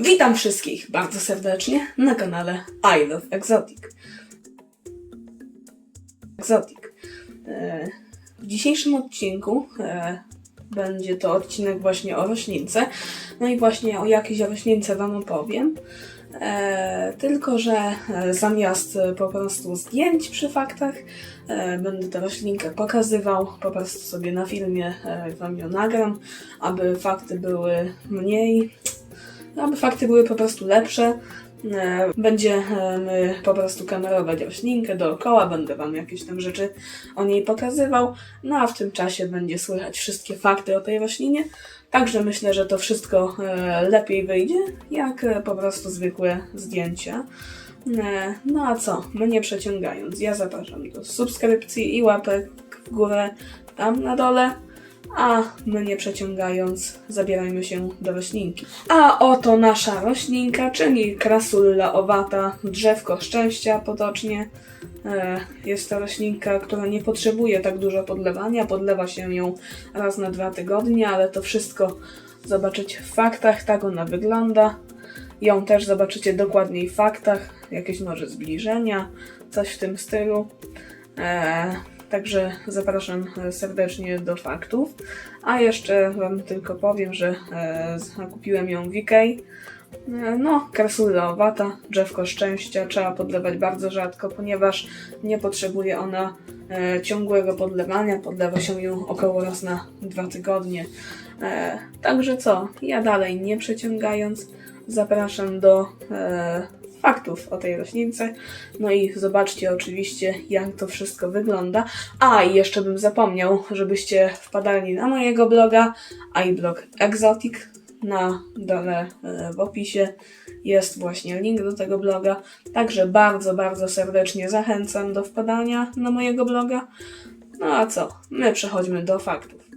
Witam wszystkich bardzo serdecznie na kanale I Love Exotic. Exotic. E, W dzisiejszym odcinku e, będzie to odcinek właśnie o roślince. No i właśnie o jakiejś roślince Wam opowiem. E, tylko, że zamiast po prostu zdjęć przy faktach, będę tę roślinkę pokazywał, po prostu sobie na filmie Wam ją nagram, aby fakty były mniej aby fakty były po prostu lepsze. E, Będziemy po prostu kamerować roślinkę dookoła, będę Wam jakieś tam rzeczy o niej pokazywał, no a w tym czasie będzie słychać wszystkie fakty o tej roślinie. Także myślę, że to wszystko e, lepiej wyjdzie, jak e, po prostu zwykłe zdjęcia. No a co, mnie przeciągając, ja zapraszam do subskrypcji i łapek w górę tam na dole. A my nie przeciągając, zabierajmy się do roślinki. A oto nasza roślinka, czyli krasulla owata, drzewko szczęścia potocznie. E, Jest to roślinka, która nie potrzebuje tak dużo podlewania. Podlewa się ją raz na dwa tygodnie, ale to wszystko zobaczycie w faktach. Tak ona wygląda. Ją też zobaczycie dokładniej w faktach. Jakieś może zbliżenia, coś w tym stylu. E, Także zapraszam e, serdecznie do faktów. A jeszcze Wam tylko powiem, że e, zakupiłem ją w Ikei. E, No, krasulla owata, drzewko szczęścia, trzeba podlewać bardzo rzadko, ponieważ nie potrzebuje ona e, ciągłego podlewania. Podlewa się ją około raz na dwa tygodnie. E, także co, ja dalej nie przeciągając, zapraszam do e, faktów o tej roślince. No i zobaczcie oczywiście, jak to wszystko wygląda. A, i jeszcze bym zapomniał, żebyście wpadali na mojego bloga, iBlog Exotic. Na dole e, w opisie jest właśnie link do tego bloga. Także bardzo, bardzo serdecznie zachęcam do wpadania na mojego bloga. No a co? My przechodźmy do faktów.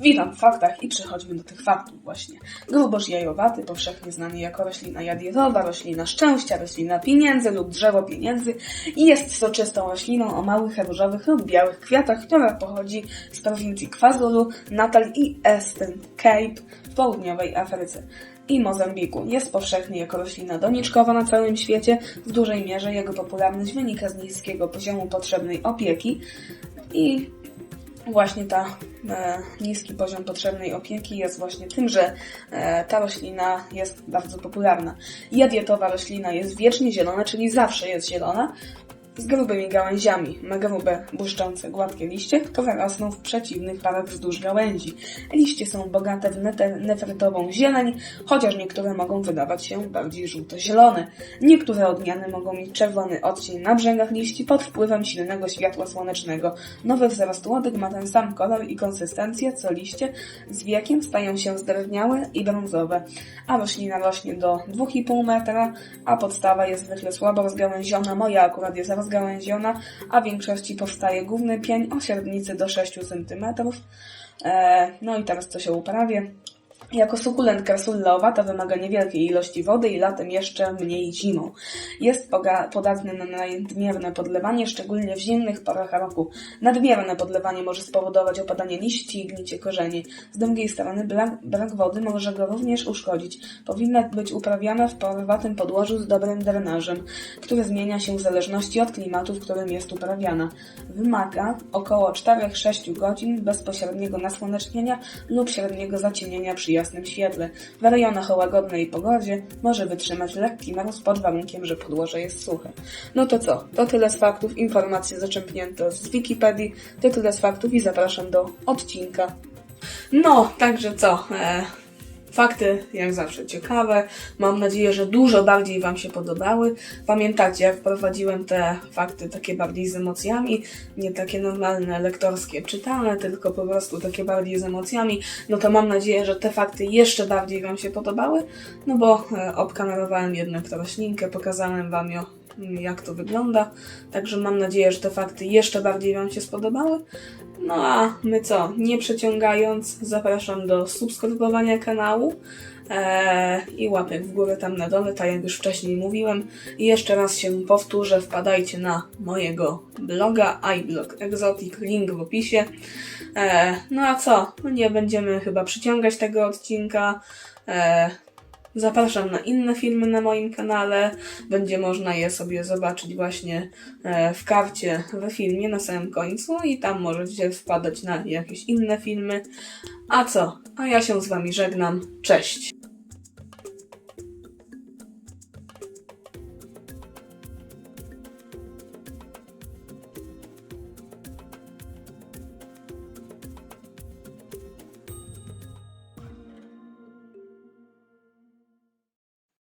Witam w faktach i przechodźmy do tych faktów właśnie. Gruboż jajowaty, powszechnie znany jako roślina jadiowa, roślina szczęścia, roślina pieniędzy lub drzewo pieniędzy i jest soczystą rośliną o małych różowych lub białych kwiatach, która pochodzi z prowincji KwaZulu, Natal i Eastern Cape w południowej Afryce i Mozambiku. Jest powszechnie jako roślina doniczkowa na całym świecie. W dużej mierze jego popularność wynika z niskiego poziomu potrzebnej opieki i właśnie ta e, niski poziom potrzebnej opieki jest właśnie tym, że e, ta roślina jest bardzo popularna. Jadietowa roślina jest wiecznie zielona, czyli zawsze jest zielona, z grubymi gałęziami, ma grube, błyszczące, gładkie liście, które rosną w przeciwnych parach wzdłuż gałęzi. Liście są bogate w nefrytową zieleń, chociaż niektóre mogą wydawać się bardziej żółto-zielone. Niektóre odmiany mogą mieć czerwony odcień na brzegach liści pod wpływem silnego światła słonecznego. Nowy wzrost łodyg ma ten sam kolor i konsystencję, co liście, z wiekiem stają się zdrewniałe i brązowe, a roślina rośnie do 2,5 metra, a podstawa jest zwykle słabo rozgałęziona, moja akurat jest rozgałęziona, a w większości powstaje główny pień o średnicy do 6 cm. E, no i teraz co się uprawia? Jako sukulent krasulla owata wymaga niewielkiej ilości wody i latem jeszcze mniej zimą. Jest podatny na nadmierne podlewanie, szczególnie w zimnych porach roku. Nadmierne podlewanie może spowodować opadanie liści i gnicie korzeni. Z drugiej strony brak, brak wody może go również uszkodzić. Powinna być uprawiana w porywatym podłożu z dobrym drenażem, który zmienia się w zależności od klimatu, w którym jest uprawiana. Wymaga około 4-6 godzin bezpośredniego nasłonecznienia lub średniego zacienienia przy jasnym świetle. W rejonach o łagodnej pogodzie może wytrzymać lekki mróz pod warunkiem, że podłoże jest suche. No to co? To tyle z faktów, informacje zaczerpnięte z Wikipedii, to tyle z faktów i zapraszam do odcinka. No, także co? E, fakty jak zawsze ciekawe. Mam nadzieję, że dużo bardziej Wam się podobały. Pamiętacie, jak wprowadziłem te fakty takie bardziej z emocjami, nie takie normalne, lektorskie, czytane, tylko po prostu takie bardziej z emocjami. No to mam nadzieję, że te fakty jeszcze bardziej Wam się podobały, no bo e, obkamerowałem jednak tę roślinkę, pokazałem Wam ją jak to wygląda. Także mam nadzieję, że te fakty jeszcze bardziej Wam się spodobały. No a my co? Nie przeciągając, zapraszam do subskrybowania kanału eee, i łapek w górę tam na dole, tak jak już wcześniej mówiłem. I jeszcze raz się powtórzę, wpadajcie na mojego bloga iBlog Exotic, link w opisie. Eee, no a co? No nie będziemy chyba przyciągać tego odcinka. Eee, Zapraszam na inne filmy na moim kanale. Będzie można je sobie zobaczyć właśnie e, w karcie we filmie na samym końcu i tam możecie wpadać na jakieś inne filmy. A co? A ja się z Wami żegnam. Cześć!